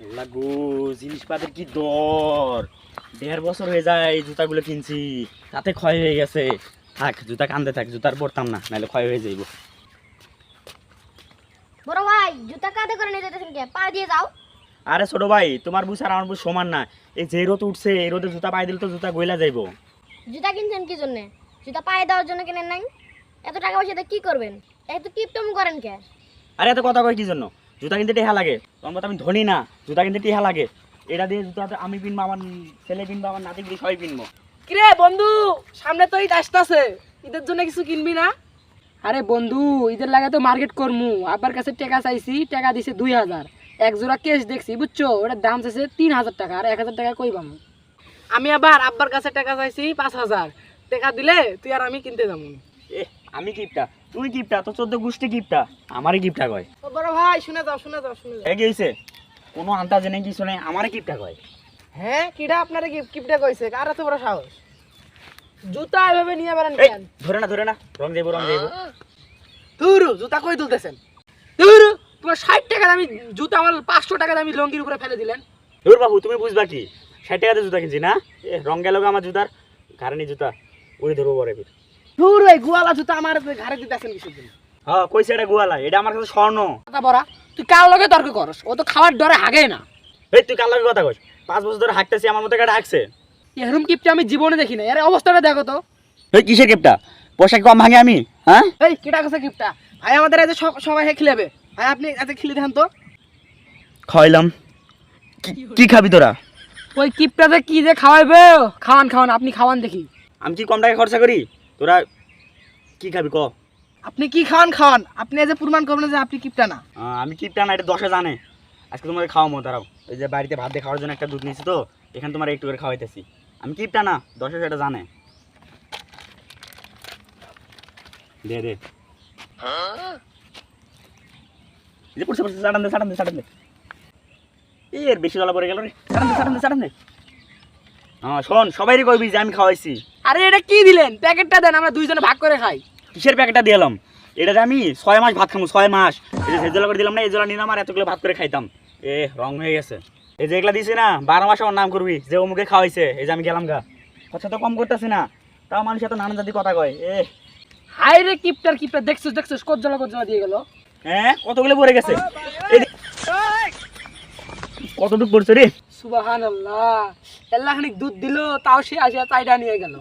লাগু জিনিসপাতির কি দর? দেড় বছর হয়ে যায় জুতাগুলো কিনছি তাতে ক্ষয় হয়ে গেছে। থাক জুতা কান্দে থাক জুতার পরতাম না নাহলে ক্ষয় হয়ে যাইব। বড় ভাই জুতা কাঁধে করে নিয়ে যেতেছেন কে? পা দিয়ে যাও। আরে ছোট ভাই তোমার বুঝ আর আমার বুঝ সমান না। এই যে রোদ উঠছে এই রোদে জুতা পায়ে দিলে তো জুতা গইলা যাইব। জুতা কিনছেন কি জন্য? জুতা পায়ে দেওয়ার জন্য কিনেন নাই? এত টাকা পয়সা দিয়ে কি করবেন? এত কিপটম করেন কে? আরে এত কথা কয় কি জন্য? জুতা কিনতে টেহা লাগে। তোমার মতো আমি ধনী না জুতা কিনতে টেহা লাগে। এটা দিয়ে জুতা আমি কিনবো আমার ছেলে কিনবো আমার নাতি কিনবো সবাই কিনবো কিরে বন্ধু সামনে তো ঈদ আসতেছে। ঈদের জন্য কিছু কিনবি না? আরে বন্ধু ঈদের লাগে তো মার্কেট করমু। আব্বার কাছে টাকা চাইছি টাকা দিছে দুই হাজার। এক জোড়া কেস দেখছি বুঝছ? ওটার দাম চাইছে তিন হাজার টাকা আর এক হাজার টাকা কই পাবো আমি আবার আব্বার কাছে টাকা চাইছি পাঁচ হাজার। টাকা দিলে তুই আর আমি কিনতে যাব। এ আমি গিফটটা তুই গিফটটা তো চোদ্দ গোষ্ঠী গিফটটা আমারই গিফটটা কয়। বড় ভাই শুনে যাও শুনে যাও শুনে যাও। এ কি কোনো আন্দাজ নেই কিছু নেই। গিফটটা কয়? হ্যাঁ কিডা আপনার কিপটা কইছে? কার এত বড় সাহস? জুতা এভাবে নিয়ে বেড়ান কেন? ধরে না ধরে না। রং যাইবো রং যাইবো তুরু জুতা কই তুলতেছেন? তুরু তোমার ষাট টাকা দামি জুতা আমার পাঁচশো টাকা দামি লঙ্গির উপরে ফেলে দিলেন। ধুর বাবু তুমি বুঝবা কি? ষাট টাকাতে জুতা কিনছি না? এ রং গেল আমার জুতার। ঘাড়ে জুতা উড়ে ধরবো পরে ফির তুর ওই গুয়ালা জুতা আমার ঘরে দিতেছেন কিসের জন্য হ্যাঁ কইছে এটা গুয়ালা এটা আমার কাছে স্বর্ণ। কথা বড়া তুই কার লগে তর্ক করস? ও তো খাওয়ার ডরে হাগে না। এই তুই কার লাগে কথা কইস? পাঁচ বছর ধরে হাঁটতেছি আমার মতো একটা হাঁকছে এরম কিপটা আমি জীবনে দেখি না। এর অবস্থাটা দেখো তো। এই কিসের গিফটটা পয়সা কম ভাঙে আমি হ্যাঁ? এই কিটা কাছে কিপটা? ভাই আমাদের স- সবাই খেলেবে। ভাই আপনি এতে খেলে দেখান তো। খাওয়াইলাম। কি খাবি তোরা? ওই কিপটাতে কি যে খাওয়াইবে খাওয়ান খাওয়ান আপনি খাওয়ান দেখি। আমি কি কম টাকা খরচা করি? তোরা কি খাবি ক? আপনি কি খাওয়ান খাওয়ান। আপনি যে প্রমাণ করবেন যে আপনি কিপটা না। আমি কিপটা না এটা দশে জানে। আজকে তোমাদের খাওয়ামো তারাও এই যে বাড়িতে ভাত দিয়ে খাওয়ার জন্য একটা দুধ নিয়েছি তো এখানে তোমার একটু করে খাওয়াইতেছি। আমি কিপটা না দশে সেটা জানে। দে দে। এই যে পড়ছে পড়ছে চাটান দে চাটান দে চাটান দে। এই এর বেশি জলা পড়ে গেল রে। চাটান দে চাটান দে চাটান দে। হ্যাঁ শোন সবাইরই কইবি যে আমি খাওয়াইছি। আরে এটা কি দিলেন? প্যাকেটটা দেন আমরা দুইজনে ভাগ করে খাই। কিসের প্যাকেটটা দিলাম এটা আমি ছয় মাস ভাত খাব ছয় মাস। এই যে ভেজলা করে দিলাম না এই জলা নিলাম আর এতগুলো ভাত করে খাইতাম। এ রং হয়ে গেছে। এই যে এগুলা দিছি না বারো মাস আমার নাম করবি যে অমুকে খাওয়াইছে এই যে আমি গেলাম গা। কথা তো কম করতেছি না তাও মানুষ এত নানান জাতি কথা কয় এ। হাই রে কিপটার কিপটা দেখছিস দেখছিস কজ্জলা কজ্জলা দিয়ে গেল। হ্যাঁ কতগুলো পড়ে গেছে? কতটুকু পড়ছে রে? সুবাহান আল্লাহ দুধ দিল তাও সে আসিয়া চাইটা নিয়ে গেল।